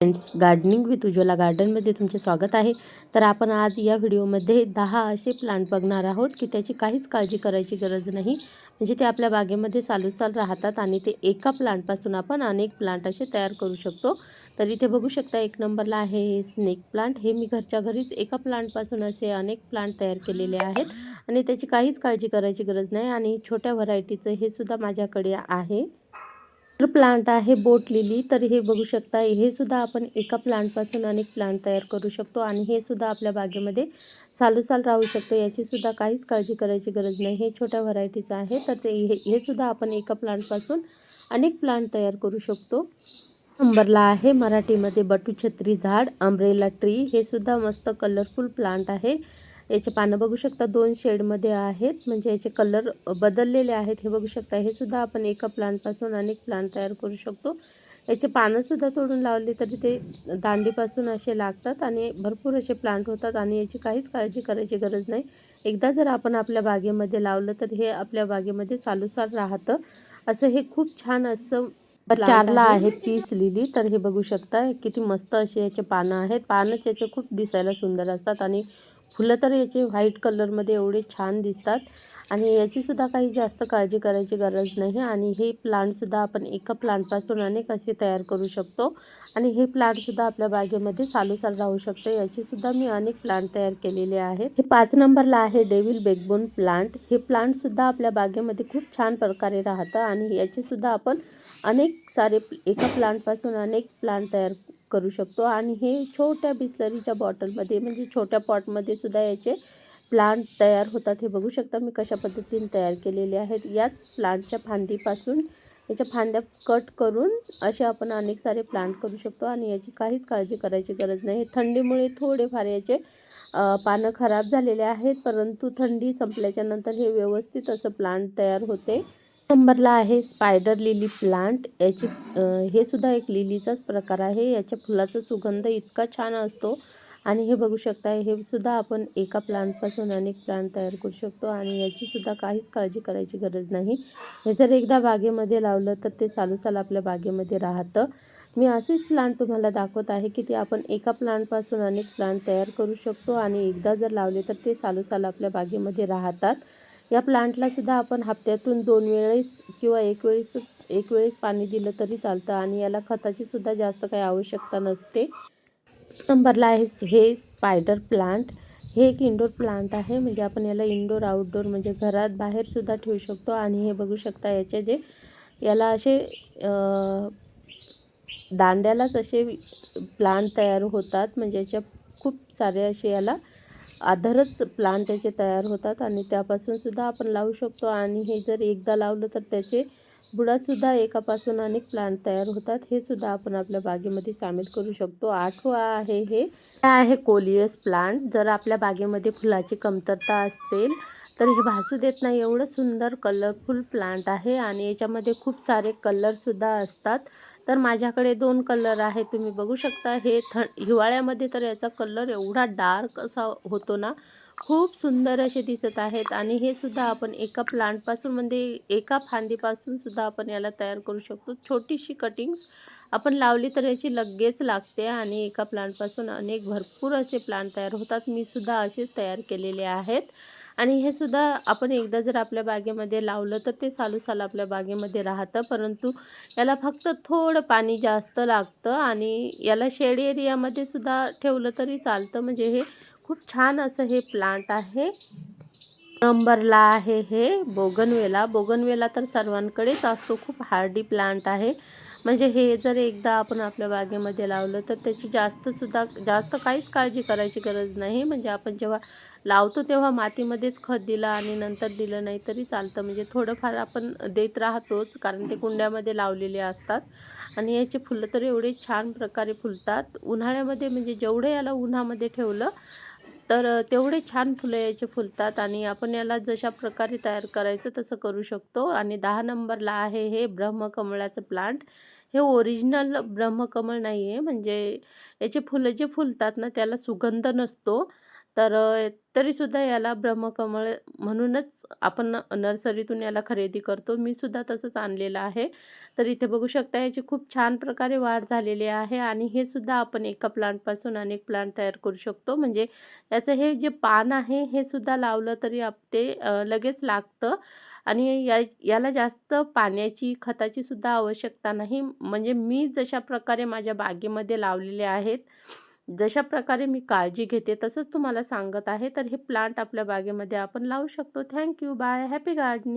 Friends gardening with Ujjwala गार्डनमध्ये तुमचे स्वागत आहे. तर आपण आज या व्हिडिओमध्ये दहा असे प्लांट बघणार आहोत की त्याची काहीच काळजी करायची गरज नाही. म्हणजे ते आपल्या बागेमध्ये सालूसाल राहतात आणि ते एका प्लांटपासून आपण अनेक प्लांट असे तयार करू शकतो. तर इथे बघू शकता एक नंबरला आहे स्नेक प्लांट हे मी घरच्या घरीच एका प्लांटपासून असे अनेक प्लांट तयार केलेले आहेत. आणि त्याची काहीच काळजी करायची गरज नाही आणि छोट्या व्हरायटीचं हे सुद्धा माझ्याकडे आहे. वॉटर प्लांट आहे बोट लिली तर हे बघू शकता हे सुद्धा आपण एका प्लांटपासून अनेक प्लांट तयार करू शकतो आणि हे सुद्धा आपल्या बागेमध्ये सालोसाल राहू शकतो. याची सुद्धा काहीच काळजी करायची गरज नाही. हे छोट्या व्हरायटीचं आहे तर ते हे हे सुद्धा आपण एका प्लांटपासून अनेक प्लांट तयार करू शकतो. नंबरला आहे मराठीमध्ये बटू छत्री झाड अम्ब्रेला ट्री हे सुद्धा मस्त कलरफुल प्लांट आहे. याचे पानं बघू शकता दोन शेडमध्ये आहेत. म्हणजे याचे कलर बदललेले आहेत हे बघू शकता. हे सुद्धा आपण एका प्लांटपासून अनेक प्लांट तयार करू शकतो. याचे पानंसुद्धा तोडून लावले तरी ते दांडीपासून असे लागतात आणि भरपूर असे प्लांट होतात आणि याची काहीच काळजी करायची गरज नाही. एकदा जर आपण आपल्या बागेमध्ये लावलं तर हे आपल्या बागेमध्ये सालूसाल राहतं. असं हे खूप छान असं चारला आहे. पीस लिली तर हे बघू शकता. किती मस्त असे याचे पानं आहेत. पानंच याचे खूप दिसायला सुंदर असतात आणि फुलं तर याचे व्हाईट कलरमध्ये एवढे छान दिसतात. आणि याचीसुद्धा काही जास्त काळजी करायची गरज नाही. आणि हे प्लांटसुद्धा आपण एका प्लांटपासून अनेक असे तयार करू शकतो. आणि हे प्लांटसुद्धा आपल्या बागेमध्ये सालोसाल राहू शकतं. याचीसुद्धा मी अनेक प्लांट तयार केलेले आहेत. हे पाच नंबरला आहे डेव्हिल बेगबोन प्लांट हे प्लांटसुद्धा आपल्या बागेमध्ये खूप छान प्रकारे राहतं. आणि याचेसुद्धा आपण अनेक सारे एका प्लांटपासून अनेक प्लांट तयार करू शकतो. आणि हे छोट्या बिस्लरीच्या बॉटलमध्ये म्हणजे छोट्या पॉटमध्ये सुद्धा याचे प्लांट तयार होतात. हे बघू शकता मी कशा पद्धतीने तयार केलेले आहेत. याच प्लांटच्या फांदीपासून याच्या फांद्या कट करून असे आपण अनेक सारे प्लांट करू शकतो. आणि याची काहीच काळजी करायची गरज नाही. थंडीमुळे थोडेफार याचे पानं खराब झालेले आहेत. परंतु थंडी संपल्याच्या नंतर हे व्यवस्थित असं प्लांट तयार होते. नंबरला आहे स्पायडर लिली प्लांट. याची हे सुद्धा एक लिलीचाच प्रकार आहे. याच्या फुलाचा सुगंध इतका छान असतो. आणि हे बघू शकता हे सुद्धा आपण एका प्लांटपासून अनेक प्लांट तयार करू शकतो आणि याची सुद्धा काहीच काळजी करायची गरज नाही. हे जर एकदा बागेमध्ये लावलं तर ते सालूसाल आपल्या बागेमध्ये राहतं. मी असेच प्लांट तुम्हाला दाखवत आहे की ते आपण एका प्लांटपासून अनेक प्लांट तयार करू शकतो आणि एकदा जर लावले तर ते सालूसाल आपल्या बागेमध्ये राहतात. या प्लांटला सुद्धा आपण हप्त्यातून दोन वेळेस किंवा एक वेळेस एक वेळेस पाणी दिलं तरी चालतं आणि याला खताची सुद्धा जास्त काही आवश्यकता नसते. नंबरला आहे हे स्पायडर प्लांट हे एक इंडोर प्लांट आहे. म्हणजे आपण याला इंडोर आउटडोर म्हणजे घरात बाहेरसुद्धा ठेवू शकतो आणि हे बघू शकता याचे जे याला असे दांड्यालाच असे प्लांट तयार होतात. म्हणजे याच्या खूप सारे असे याला आधारच प्लांट त्याचे तयार होतात आणि त्यापासूनसुद्धा आपण लावू शकतो. आणि हे जर एकदा लावलं तर त्याचे बुडातसुद्धा एकापासून अनेक प्लांट तयार होतात. हे सुद्धा आपण आपल्या बागेमध्ये सामील करू शकतो. आठवा आहे हे. आहे कोलियस प्लांट जर आपल्या बागेमध्ये फुलाची कमतरता असेल तर हे भासू देत नाही. एवढं सुंदर कलरफुल प्लांट आहे आणि याच्यामध्ये खूप सारे कलरसुद्धा असतात. तर माझ्याकडे दोन कलर आहे तुम्ही बघू शकता हे थ हिवाळ्यामध्ये तर याचा कलर एवढा डार्क असा होतो ना खूप सुंदर असे दिसत आहेत. आणि हे सुद्धा आपण एका प्लांटपासून म्हणजे एका फांदीपासून सुद्धा आपण याला तयार करू शकतो. छोटीशी कटिंग्स आपण लावली तर याची लगेच लागते आणि एका प्लांटपासून अनेक भरपूर असे प्लांट तयार होतात. मी सुद्धा असेच तयार केलेले आहेत. आणि हे सुद्धा आपण एकदा जर आपल्या बागेमध्ये लावलं तर ते सालूसाल आपल्या बागेमध्ये राहतं. परंतु याला फक्त थोडं पाणी जास्त लागतं आणि याला शेड एरियामध्ये सुद्धा ठेवलं तरी चालतं. म्हणजे हे खूप छान असं हे प्लांट आहे. नंबरला आहे हे बोगनवेला. बोगनवेला तर सर्वांकडेच असतो. खूप हार्डी प्लांट आहे. म्हणजे हे जर एकदा आपण आपल्या बागेमध्ये लावलं तर त्याची जास्तसुद्धा जास्त काहीच काळजी करायची गरज नाही. म्हणजे आपण जेव्हा लावतो तेव्हा मातीमध्येच खत दिलं आणि नंतर दिलं नाही तरी चालतं. म्हणजे थोडंफार आपण देत राहतोच कारण ते कुंड्यामध्ये लावलेले असतात. आणि याचे फुलं तर एवढे छान प्रकारे फुलतात. उन्हाळ्यामध्ये म्हणजे जेवढं याला उन्हामध्ये ठेवलं तर तेवढे छान फुलं याचे फुलतात. आणि आपण याला जशा प्रकारे तयार करायचं तसं करू शकतो. आणि दहा नंबरला आहे हे ब्रह्मकमळाचं प्लांट हे ओरिजिनल ब्रह्मकमळ नाही आहे म्हणजे याचे फुलं जे फुलतात ना त्याला सुगंध नसतो तर तरीसुद्धा याला ब्रह्मकमळ म्हणूनच आपण नर्सरीतून याला खरेदी करतो. मी सुद्धा तसंच आणलेलं आहे. तर इथे बघू शकता याची खूप छान प्रकारे वाढ झालेली आहे आणि हे सुद्धा आपण एका प्लांटपासून अनेक प्लांट तयार करू शकतो. म्हणजे याचं हे जे पान आहे हे सुद्धा लावलं तरी आप ते लगेच लागतं आणि या याला जास्त पाण्याची, खताची सुद्धा आवश्यकता नाही. म्हणजे मी जशा प्रकारे माझ्या बागेमध्ये लावलेले आहेत, जशा प्रकारे मी काळजी घेते तसंच तुम्हाला सांगत आहे. तर हे प्लांट आपल्या बागेमध्ये आपण लावू शकतो. Thank you bye. Happy gardening.